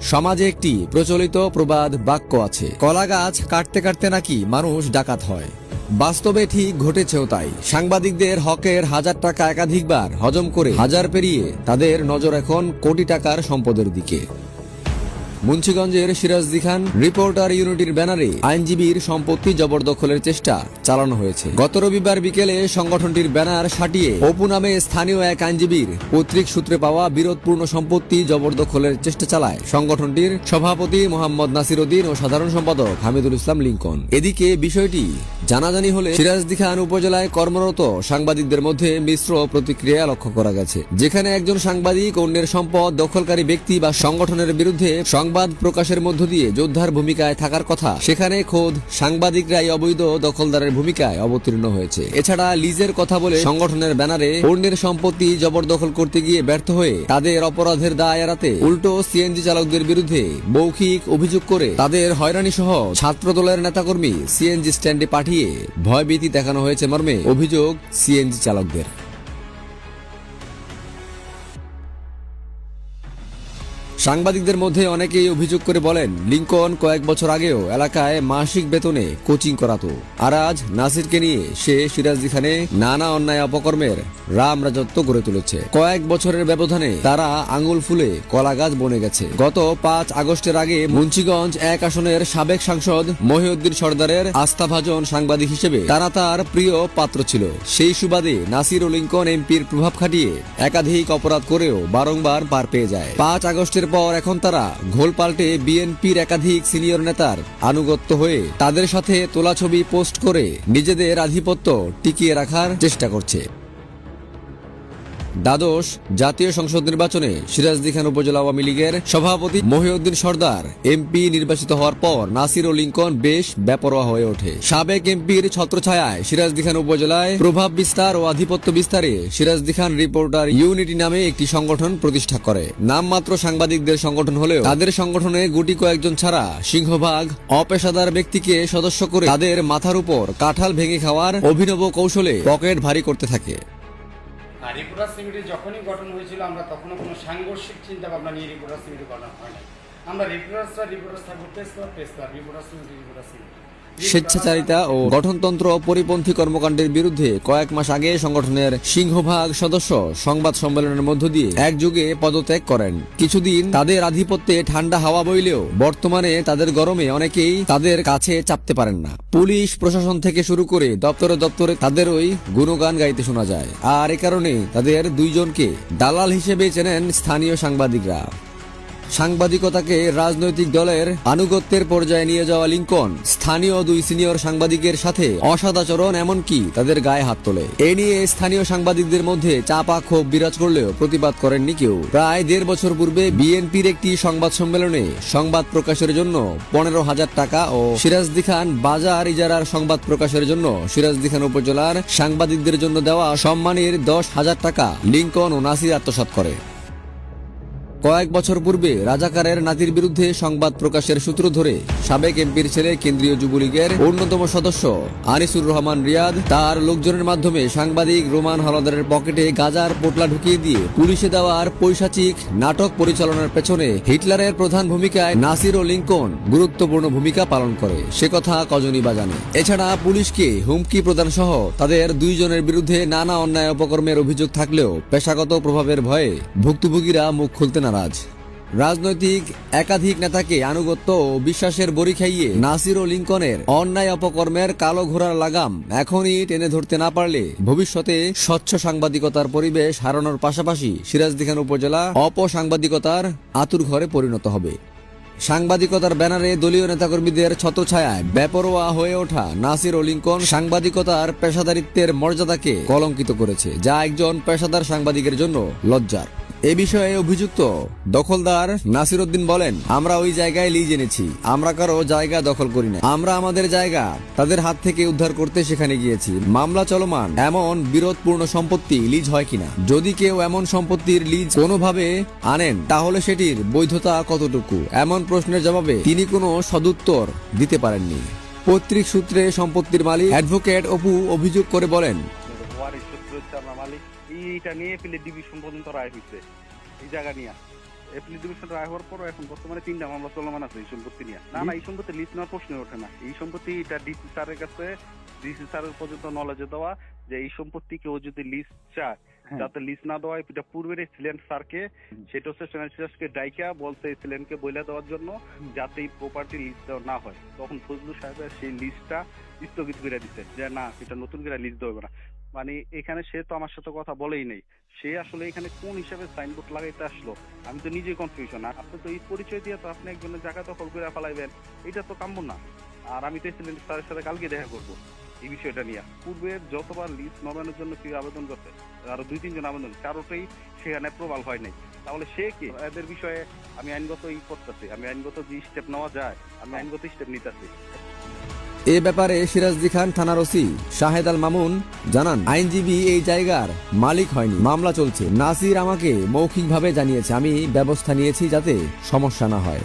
সমাজে একটি প্রচলিত প্রবাদ বাক্য আছে, কলা গাছ কাটতে কাটতে নাকি মানুষ ডাকাত হয়। বাস্তবে ঠিক ঘটেছেও তাই। সাংবাদিকদের হকের হাজার টাকা একাধিকবার হজম করে হাজার পেরিয়ে তাদের নজর এখন কোটি টাকার সম্পদের দিকে। মুন্সিগঞ্জের সিরাজদি খান রিপোর্টার ইউনিটির ব্যানারে আইনজীবীর সম্পত্তি জবরদখলের চেষ্টা চালানো হয়েছে। গত রবিবার বিকেলে সংগঠনটির ব্যানার সাটিয়ে অপু নামে স্থানীয় এক আইনজীবীর পৈতৃক সূত্রে পাওয়া বিরোধপূর্ণ সম্পত্তি জবরদখলের চেষ্টা চালায় সংগঠনটির সভাপতি মোহাম্মদ নাসির উদ্দিন ও সাধারণ সম্পাদক হামিদুল ইসলাম লিঙ্কন। এদিকে বিষয়টি জানাজানি হলে সিরাজদি খান উপজেলায় কর্মরত সাংবাদিকদের মধ্যে মিশ্র প্রতিক্রিয়া লক্ষ্য করা গেছে, যেখানে একজন সাংবাদিক অন্যের সম্পদ দখলকারী ব্যক্তি বা সংগঠনের বিরুদ্ধে সংবাদ প্রকাশের মধ্য দিয়ে যোদ্ধার ভূমিকায় থাকার কথা, সেখানে খোদ সাংবাদিকরাই অবৈধ দখলদারের ভূমিকায় অবতীর্ণ হয়েছে। এছাড়া লিজের কথা বলে সংগঠনের ব্যানারে অন্যের সম্পত্তি জবরদখল করতে গিয়ে ব্যর্থ হয়ে তাদের অপরাধের দায় এড়াতে উল্টো সিএনজি চালকদের বিরুদ্ধে মৌখিক অভিযোগ করে তাদের হয়রানি সহ ছাত্রদলের নেতাকর্মী সিএনজি স্ট্যান্ডে পাঠিয়ে ভয়ভীতি দেখানো হয়েছে মর্মে অভিযোগ সিএনজি চালকদের। সাংবাদিকদের মধ্যে অনেকেই অভিযোগ করে বলেন, লিঙ্কন কয়েক বছর আগেও এলাকায় মাসিক বেতনে কোচিং করাতো। আর আজ নাসিরকে নিয়ে সে সিরাজদি খানে নানা অন্যায় অপকর্মের রাম রাজত্ব গড়ে তুলেছে। কয়েক বছরের ব্যবধানে তারা আঙুল ফুলে কলা গাছ বনে গেছে। গত পাঁচ আগস্টের আগে মুন্সিগঞ্জ এক আসনের সাবেক সাংসদ মহিউদ্দিন সর্দারের আস্থাভাজন সাংবাদিক হিসেবে তারা তার প্রিয় পাত্র ছিল। সেই সুবাদে নাসির ও লিঙ্কন এমপির প্রভাব খাটিয়ে একাধিক অপরাধ করেও বারংবার পার পেয়ে যায়। পাঁচ আগস্টের পর এখন তারা ঘোল পাল্টে বিএনপির একাধিক সিনিয়র নেতার আনুগত্য হয়ে তাদের সাথে তোলা ছবি পোস্ট করে নিজেদের আধিপত্য টিকিয়ে রাখার চেষ্টা করছে। দ্বাদশ জাতীয় সংসদ নির্বাচনে সিরাজদি খান উপজেলা আওয়ামী লীগের সভাপতি মহিউদ্দিন সর্দার এমপি নির্বাচিত হওয়ার পর নাসির ও লিঙ্কন বেশ বেপরোয়া হয়ে ওঠে। সাবেক এমপির ছত্রছায়ায় সিরাজদি খান উপজেলায় প্রভাব বিস্তার ও আধিপত্য বিস্তারে সিরাজদি খান রিপোর্টার ইউনিটি নামে একটি সংগঠন প্রতিষ্ঠা করে। নামমাত্র সাংবাদিকদের সংগঠন হলেও তাদের সংগঠনে গুটি কয়েকজন ছাড়া সিংহভাগ অপেশাদার ব্যক্তিকে সদস্য করে তাদের মাথার উপর কাঁঠাল ভেঙে খাওয়ার অভিনব কৌশলে পকেট ভারী করতে থাকে। আর রিপোর্টার সমিতি যখনই গঠন হয়েছিল, আমরা তখনও কোনো সাংঘর্ষিক চিন্তা ভাবনা নিয়ে রিপোর্টার সমিতি গঠন হয় না আমরা রিপোর্টার্সরা রিপোর্টার্স থাকব প্রেস ক্লাব রিপোর্টার সমিতি রিপোর্টার সমিতি স্বেচ্ছাচারিতা ও গঠনতন্ত্র পরিপন্থী কর্মকাণ্ডের বিরুদ্ধে কয়েক মাস আগে সংগঠনের সিংহভাগ সদস্য সংবাদ সম্মেলনের মধ্য দিয়ে একযুগে পদত্যাগ করেন। কিছুদিন তাদের আধিপত্যে ঠান্ডা হাওয়া বইলেও বর্তমানে তাদের গরমে অনেকেই তাদের কাছে চাপতে পারেন না। পুলিশ, প্রশাসন থেকে শুরু করে দপ্তরে দপ্তরে তাদের ওই গুণগান গাইতে শোনা যায়। আর এ কারণে তাদের দুইজনকে দালাল হিসেবে চেনেন স্থানীয় সাংবাদিকরা। সাংবাদিকতাকে রাজনৈতিক দলের আনুগত্যের পর্যায়ে নিয়ে যাওয়া লিঙ্কন। স্থানীয় দুই সিনিয়র সাংবাদিকের সাথে অসদাচরণ এমনকি তাদের গায়ে হাত তোলে। এ নিয়ে স্থানীয় সাংবাদিকদের মধ্যে চাপা ক্ষোভ বিরাজ করলেও প্রতিবাদ করেননি কেউ। প্রায় দেড় বছর পূর্বে বিএনপির একটি সংবাদ সম্মেলনে সংবাদ প্রকাশের জন্য পনেরো হাজার টাকা ও সিরাজদি খান বাজার ইজারার সংবাদ প্রকাশের জন্য সিরাজদি খান উপজেলার সাংবাদিকদের জন্য দেওয়া সম্মানের দশ হাজার টাকা লিঙ্কন ও নাসির আত্মসাৎ করে। কয়েক বছর পূর্বে রাজাকারের নাতির বিরুদ্ধে সংবাদ প্রকাশের সূত্র ধরে সাবেক এমপির ছেলে কেন্দ্রীয় যুবলীগের অন্যতম সদস্য আনিসুর রহমান রিয়াদ তার লোকজনের মাধ্যমে সাংবাদিক রোমান হলদারের পকেটে গাজার পোটলা ঢুকিয়ে দিয়ে পুলিশে দেওয়ার পৈশাচিক নাটক পরিচালনার পেছনে হিটলারের প্রধান ভূমিকায় নাসির ও লিঙ্কন গুরুত্বপূর্ণ ভূমিকা পালন করে। সে কথা কজনই বা জানে। এছাড়া পুলিশকে হুমকি প্রদান সহ তাদের দুইজনের বিরুদ্ধে নানা অন্যায় অপকর্মের অভিযোগ থাকলেও পেশাগত প্রভাবের ভয়ে ভুক্তভোগীরা মুখ খুলতে নারাজ। রাজনৈতিক একাধিক নেতাকে আনুগত্য ও বিশ্বাসের বড়ি খাইয়ে নাসির ও লিঙ্কনের অন্যায় অপকর্মের কালো ঘোড়ার লাগাম এখনই টেনে ধরতে না পারলে ভবিষ্যতে স্বচ্ছ সাংবাদিকতার পরিবেশ হারানোর পাশাপাশি সিরাজদিখান উপজেলা অপসাংবাদিকতার আতুর ঘরে পরিণত হবে। সাংবাদিকতার ব্যানারে দলীয় নেতাকর্মীদের ছত্রছায়ায় বেপরোয়া হয়ে ওঠা নাসির ও লিঙ্কন সাংবাদিকতার পেশাদারিত্বের মর্যাদাকে কলঙ্কিত করেছে, যা একজন পেশাদার সাংবাদিকের জন্য লজ্জার। এ বিষয়ে অভিযুক্ত দখলদার নাসির উদ্দিন বলেন, আমরা ওই জায়গায় লিজ এনেছি। আমরা কারও জায়গা দখল করি না আমরা আমাদের জায়গা তাদের হাত থেকে উদ্ধার করতে সেখানে গিয়েছি। মামলা চলমান, এমন বিরোধপূর্ণ সম্পত্তি লিজ হয় কিনা? যদি কেউ এমন সম্পত্তির লিজ কোনোভাবে আনেন, তাহলে সেটির বৈধতা কতটুকু? এমন প্রশ্নের জবাবে তিনি কোনো সদুত্তর দিতে পারেননি। পৈতৃক সূত্রে সম্পত্তির মালিক অ্যাডভোকেট অপু অভিযোগ করে বলেন এইটা নিয়ে পেলে ডিভিশন পর্যন্ত রায় হয়েছে এই জায়গা নিয়ে। এপ্রিল ডিভিশন রায় হওয়ার পরও এখন বর্তমানে তিনটা মামলা চলমান আছে এই সম্পত্তি নিয়ে। না না এই সম্পত্তি লিস্ট নেওয়ার প্রশ্ন ওঠে না। এই সম্পত্তি এটা ডিসি স্যারের কাছে ডিসি স্যারের পর্যন্ত নলেজে দেওয়া যে এই সম্পত্তি কেউ যদি লিস্ট চায় হ্যাঁ। যাতে লিস্ট না দেওয়া এটা পূর্বের এক্সিলেন্ট স্যারকে সেটা হচ্ছে ডাইকা বলছে এক্সিলেন্টকে বইলে দেওয়ার জন্য যাতে এই প্রপার্টি লিস্ট দেওয়া না হয়। তখন ফজলু সাহেবের সেই লিস্টটা স্থগিত করে দিতে যে না এটা নতুন করে লিস্ট দেওয়া না। মানে এখানে সে তো আমার সাথে কথা বলেই নেই। সে আসলে এখানে কোন হিসাবে সাইনবোর্ড লাগাইতে আসলো? আমি তো নিজে কনফিউশন আপনি তো এই পরিচয় দিয়ে তো আপনি একজনের জায়গা দখল করে ফেলাইবেন। এটা তো কাম্য না। আর আমি তো এক্সিলেন্ট স্যারের সাথে কালকে দেখা করব এই বিষয়টা নিয়ে। পূর্বের যতবার লিস্ট নবায়নের জন্য কেউ আবেদন করতে আরও দুই, তিনজন আবেদন কারোটাই সেখানে প্রবাল হয় নাই। তাহলে সে কি? এদের বিষয়ে আমি আইনগত ই করতেছি। আমি আইনগত যে স্টেপ নেওয়া যায়, আমি আইনগত স্টেপ নিতেছি। এ ব্যাপারে সিরাজদি খান থানার ওসি শাহেদ আল মামুন জানান, আইনজীবী এই জায়গার মালিক হয়নি, মামলা চলছে। নাসির আমাকে মৌখিকভাবে জানিয়েছে, আমি ব্যবস্থা নিয়েছি যাতে সমস্যা না হয়।